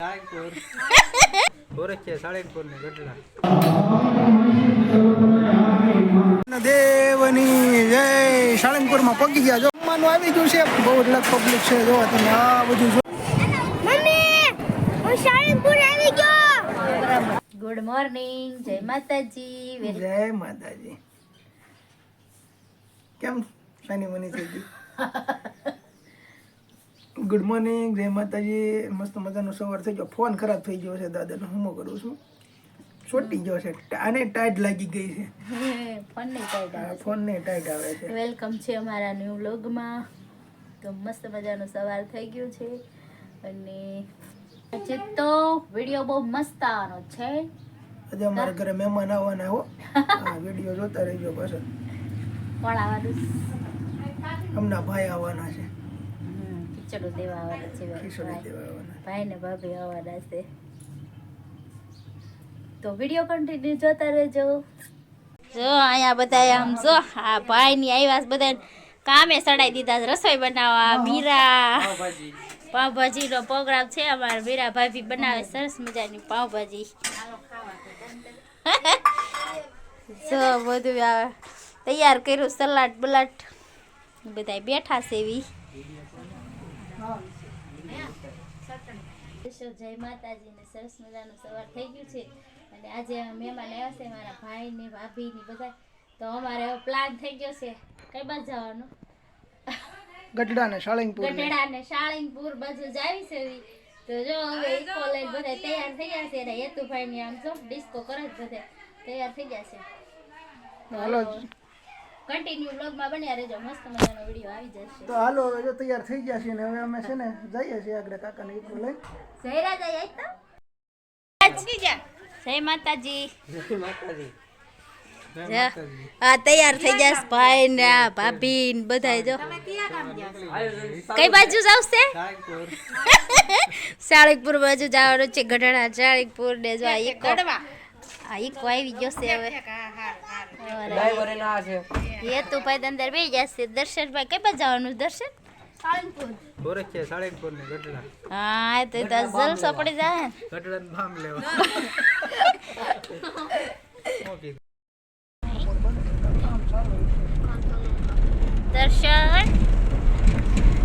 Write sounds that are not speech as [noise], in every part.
સાળંગપુર સુરત સાળંગપુર ને ગઢડા. દેવની જય. સાળંગપુરમાં પગી ગયા. જો જમવાનું આવી ગયું છે. બહુ જ પબ્લિક છે. જો તમે આ બધું જો. મમ્મી હું સાળંગપુર આવી ગયો. ગુડ મોર્નિંગ જય માતાજી. જય માતાજી. કેમ સાની મની થઈ ગઈ? [laughs] ગુડ મોર્નિંગ જય માતાજી. મસ્ત મજાનો સવાર થઈ ગયો. ફોન ખરાબ થઈ ગયો છે દાદાનો. હું કરું છું? છોટી ગયો છે. આને ટાઈટ લાગી ગઈ છે. ફોન નહીં ટાઈટ આવે ફોન ને ટાઈટ આવે છે. વેલકમ છે અમારા ન્યૂ વ્લોગમાં. તો મસ્ત મજાનો સવાર થઈ ગયો છે. અને આજે તો વીડિયો બહુ મસ્ત આવવાનો છે. આજે અમારા ઘરે મહેમાન આવવાના હો. વીડિયો જોતા રહેજો પાછળ કોણ આવવાનું હમણાં ભાઈ આવવાના છે. ખીચડું દેવા આવવાના છે ભાઈ. ને ભાભી આવવાના છે. તો વીડિયો કન્ટિન્યુ જોતા રહેજો. જો અહીંયા બધા આમ જો આ ભાઈ ની આવ્યા બધા કામે સડાઈ દીધા રસોઈ બનાવવા મીરા. પાવભાજી. નો પ્રોગ્રામ છે અમારા મીરા ભાભી બનાવે સરસ મજાની પાવભાજી. [laughs] જો. બધું તૈયાર કર્યું સલાડ બલાટ બધા બેઠા છે એવી. જય માતાજીને સરસ મજાનો સવાર થઈ ગયું છે. અને આજે મહેમાન આવ્યા છે મારા ભાઈ ને ભાભી ને બધા તો અમારે પ્લાન થઈ ગયો છે. કઈ બાજુ જવાનું? ગઢડા ને સાળંગપુર ને. ગઢડા ને શાળીનપુર બાજુ જાવી છે. તો જો હવે કોલેજ બધા તૈયાર થઈ ગયા છે. ને હેતુભાઈ ની આમ જો ડિસ્કો કરે બધા. તૈયાર થઈ ગયા છે. હાલો કન્ટિન્યુ બ્લોગમાં બન્યા રહેજો. મસ્ત મજાનો વીડિયો આવી જશે. તો હાલો હવે જો તૈયાર થઈ ગયા છે ને હવે અમે છે ને જઈએ છીએ આગળ કાકાને ઈકો લઈ. જયરાજ આઈ તો. જય માતાજી. જય માતાજી. જય માતાજી. આ તૈયાર થઈ ગયા ભાઈ ને ભાભી ને બધા જો. કઈ બાજુ જાવશે સાળંગપુર સાળીકપુર બાજુ જવાનું છે ગઢડા. સાળીકપુર ને જો આ એક આ એક આવી ગયો છે હવે. એ તો ભાઈ અંદર બે જશે. દર્શન ભાઈ કઈ બાજુ જવાનું દર્શન? સુરત છે સાળંગપુર ને ગઢડા. હા તો તો જલસો પડી જાય ગઢડા ને ભામ લેવા. દર્શન?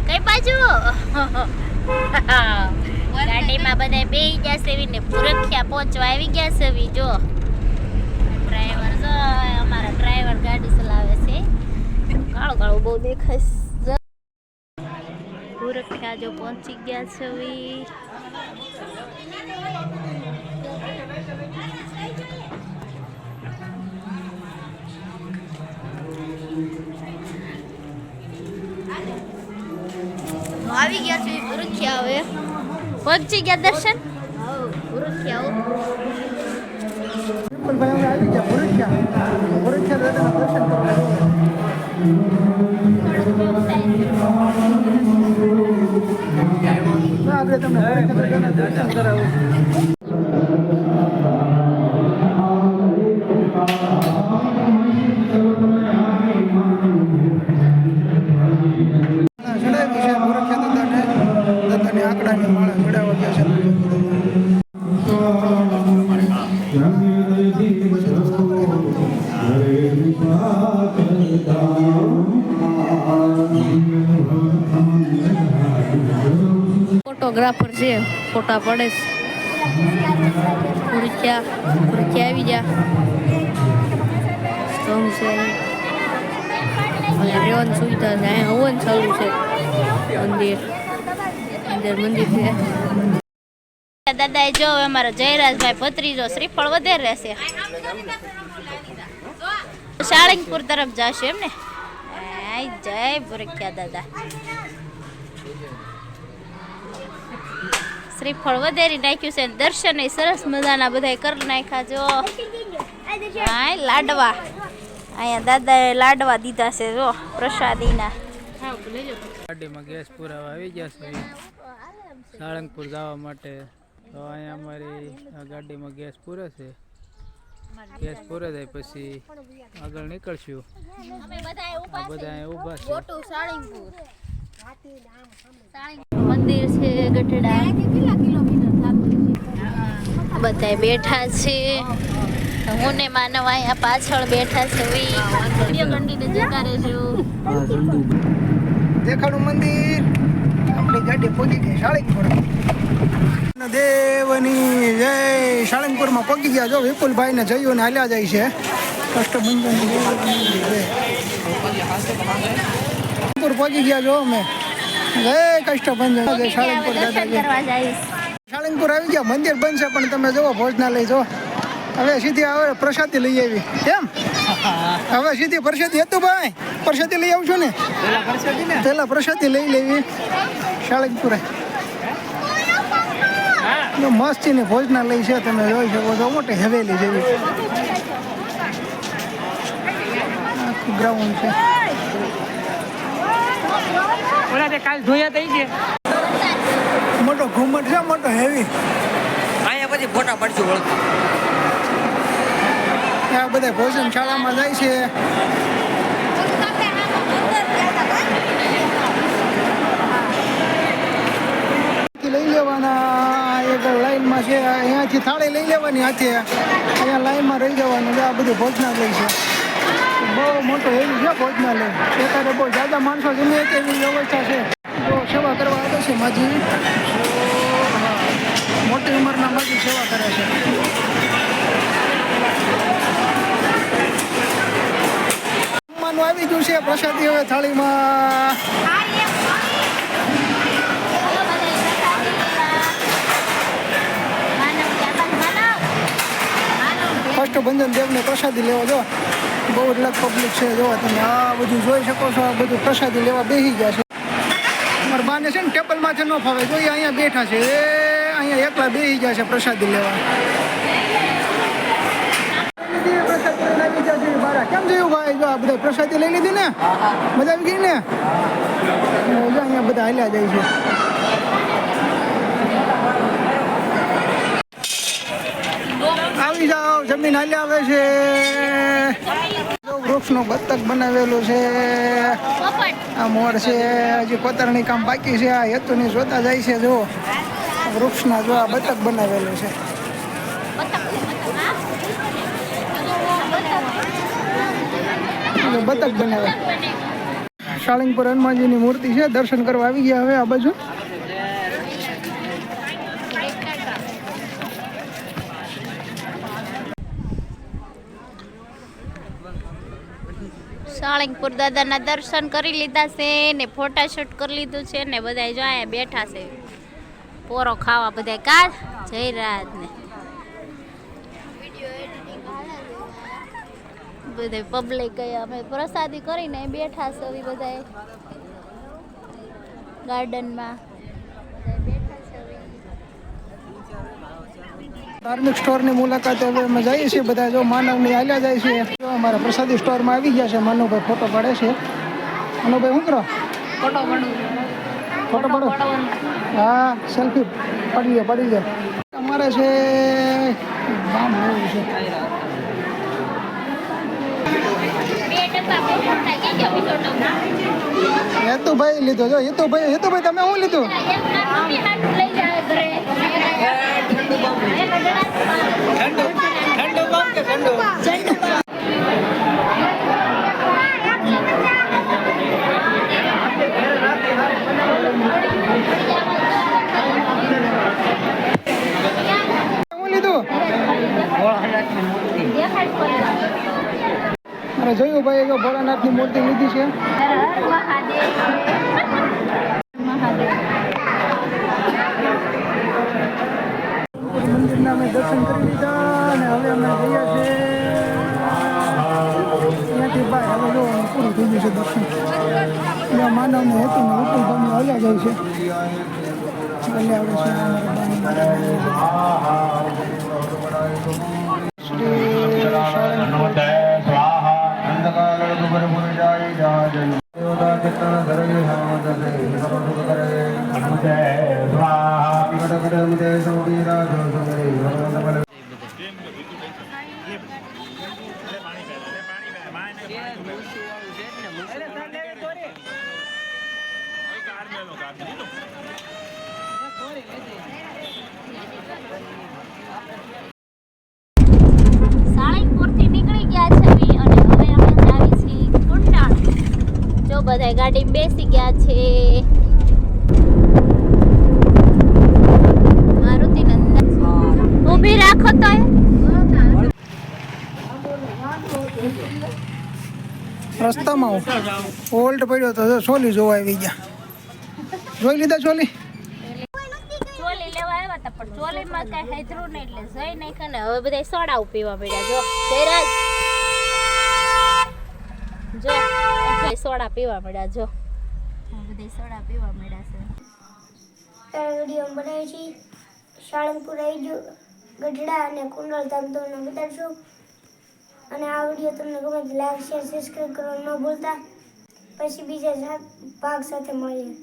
કઈ બાજુ? ગાડીમાં બધા બે જશે ને પુરખ્યા પહોંચવા આવી ગયા છે વી જો. ડ્રાઈવર ગાડી ચલાવે છે. કાળો કાળો બહુ દેખાય ગોરખા જો પહોંચી ગયા છે આવી ગયા છે પુરખ્યા હવે. પહોંચી ગયા દર્શન? અમે આવી. ગયા ફોટોગ્રાફર છે. ફોટા પડે છે. પુરખ્યા પુરખ્યા આવી જા સ્તંભ છે. સુવિધા છે. અહીંયા હવન ચાલુ છે. મંદિર. અંદર મંદિર છે. દાદા જો અમારો જયરાજભાઈ ભત્રીજો શ્રીફળ વધારે રહેશે સાળંગપુર તરફ જશે એમ ને જય પુરખ્યા દાદા. શ્રીફળ વધેરી નાખ્યું છે. ને દર્શન સરસ મજાના બધા કરી નાખ્યા જો. હા લાડવા. અહીંયા દાદાએ લાડવા દીધા છે જો પ્રસાદીના. ગાડીમાં ગેસ પુરાવા આવી ગયા છે. સાળંગપુર જવા માટે. તો અહીંયા અમારી આ ગાડીમાં ગેસ પૂરે છે. ગેસ પૂરે થાય પછી આગળ નીકળશું. બધા ઊભા છે. સાળંગપુર. મંદિર છે ગઢડા. કેટલા કિલોમીટર થાતું બધા બેઠા છે. હું ને માનવ અહીંયા પાછળ બેઠા છે. વીડિયો કન્ટિન્યુ જતા રહેજો. દેખાડું મંદિર. આપણી ગાડી પહોંચી ગઈ સાળંગપુર દેવની જય. સાળંગપુરમાં પહોંચી ગયા જો વિપુલભાઈ ને જયું ને હાલ્યા જાય છે. કષ્ટભંજન પહોંચી ગયા જો અમે. જય કષ્ટભંજન જઈશ. સાળંગપુર આવી ગયા મંદિર બનશે પણ તમે જુઓ ભોજનાલય જો હવે સીધી આવે પ્રસાદી લઈ આવી. કેમ હવે સીધી પ્રસાદી હતું ભાઈ. પ્રસાદી લઈ આવું છું ને? પેલા પ્રસાદી લઈ લેવી. સાળંગપુરે. જો મસ્તી ની ભોજનાલય છે તમે જોઈ શકો છો મોટી હવેલી જેવી. આખું ગ્રાઉન્ડ છે. ઓલા તે કાલ ધોયા તઈ છે મોટો ઘુમટ છે મોટો હેવી અહીંયા પછી ફોટા પડશે વળતું આ બધા ભોજનશાળામાં જાય છે. લઈ લેવાના. એક લાઈનમાં છે અહીંયાથી થાળી લઈ લેવાની હાથે. અહીંયા લાઈનમાં રહી જવાનું. આ બધું ભોજનાલય છે. બહુ મોટો એવું છે ભોજનાલય. અત્યારે બહુ જાજા માણસો ગમે એવી વ્યવસ્થા છે. તો સેવા કરવા આવે છે માજી. મોટી ઉંમરના માજી સેવા કરે છે. આવી ગયું છે પ્રસાદી હવે થાળીમાં. કષ્ટભંજન દેવને પ્રસાદી લેવા જો. બહુ જ લગ પબ્લિક છે જો, તમે આ બધું જોઈ શકો છો, આ બધું પ્રસાદી લેવા બેસી ગયા છે. અમારા બાને છે ને ટેબલ માથે ન ફાવે જોઈએ અહીંયા બેઠા છે, એ અહીંયા એકલા બેસી ગયા છે પ્રસાદી લેવા. કેમ જોયું ભાઈ, જો આ બધા પ્રસાદી લઈ લીધી ને? મજા આવી ગઈ ને? અહીંયા બધા હાલ્યા જાય છે આવી જમીન હાલ્યા આવે છે. વૃક્ષનું બતક બનાવેલું છે. આ મોર છે. હજી કોતરણી કામ બાકી છે. આ હેતુની જોતા જાય છે જો. વૃક્ષના જો આ બતક બનાવેલું છે. બતક બનાવે. સાળંગપુર હનુમાનજીની મૂર્તિ છે. દર્શન કરવા આવી ગયા હવે આ બાજુ. સાળંગપુર દાદાના દર્શન કરી લીધા છે ને ફોટાશૂટ કરી લીધું છે ને બધા જો અહીંયા બેઠા છે. પોરો ખાવા બધા કા જયરાજ ને બધે પબ્લિક અમે પ્રસાદી કરીને બેઠા છે બધા ગાર્ડનમાં ધાર્મિક સ્ટોરની મુલાકાતે હવે અમે જઈએ છીએ બધા. જો માનવની હાલ્યા જાય છે અમારા પ્રસાદી સ્ટોરમાં આવી ગયા છે માનવભાઈ ફોટો પાડે છે. માનવભાઈ શું કરો? ફોટો પાડો. હા સેલ્ફી પાડી લે પાડી લે અમારે છે નામ એવું છે. હેતુભાઈ લીધો જો હેતુભાઈ હેતુભાઈ તમે શું લીધું? શું લીધું? અરે જોયું ભાઈ જો ભોળાનાથની મૂર્તિ લીધી છે. મંદિરના અમે દર્શન કરી લીધા અને હવે અમે ગયા છે. ત્યાંથી ભાઈ હવે જો પૂરું થઈ ગયું છે દર્શન. જ્યાં માનવને હેતુ ને વિપુલ ભાવને હલ્યા જાય છે. no caminino. સાળંગપુરથી નીકળી ગયા છે વી અને હવે અમે આવી છીએ કુંડાળ જો બધા ગાડી બેસી ગયા છે. મારુતિ નંદન. ઊભી રાખો તો રસ્તામાં ઓલ્ટ પડ્યો તો સોલી જોવા આવી ગયા. જોઈ લીધા ચોલી? લેવા આવ્યા હતા પણ ચોલીમાં કઈ હેતરું નહીં એટલે જઈ નહીં ને હવે બધા સોડાઓ પીવા પડ્યા જો જયરાજ. જો સોડા પીવા મળ્યા જો. બધા સોડા પીવા મળ્યા છે. વીડિયો બનાવી છે સાળંગપુર આવી ગયો. ગઢડા અને કુંડળ ધામ તમને બતાડશું અને આ વીડિયો તમને ગમે તો લાઈક શેર સબસ્ક્રાઈબ કરવાનું ન ભૂલતા. પછી બીજા ભાગ સાથે મળીએ.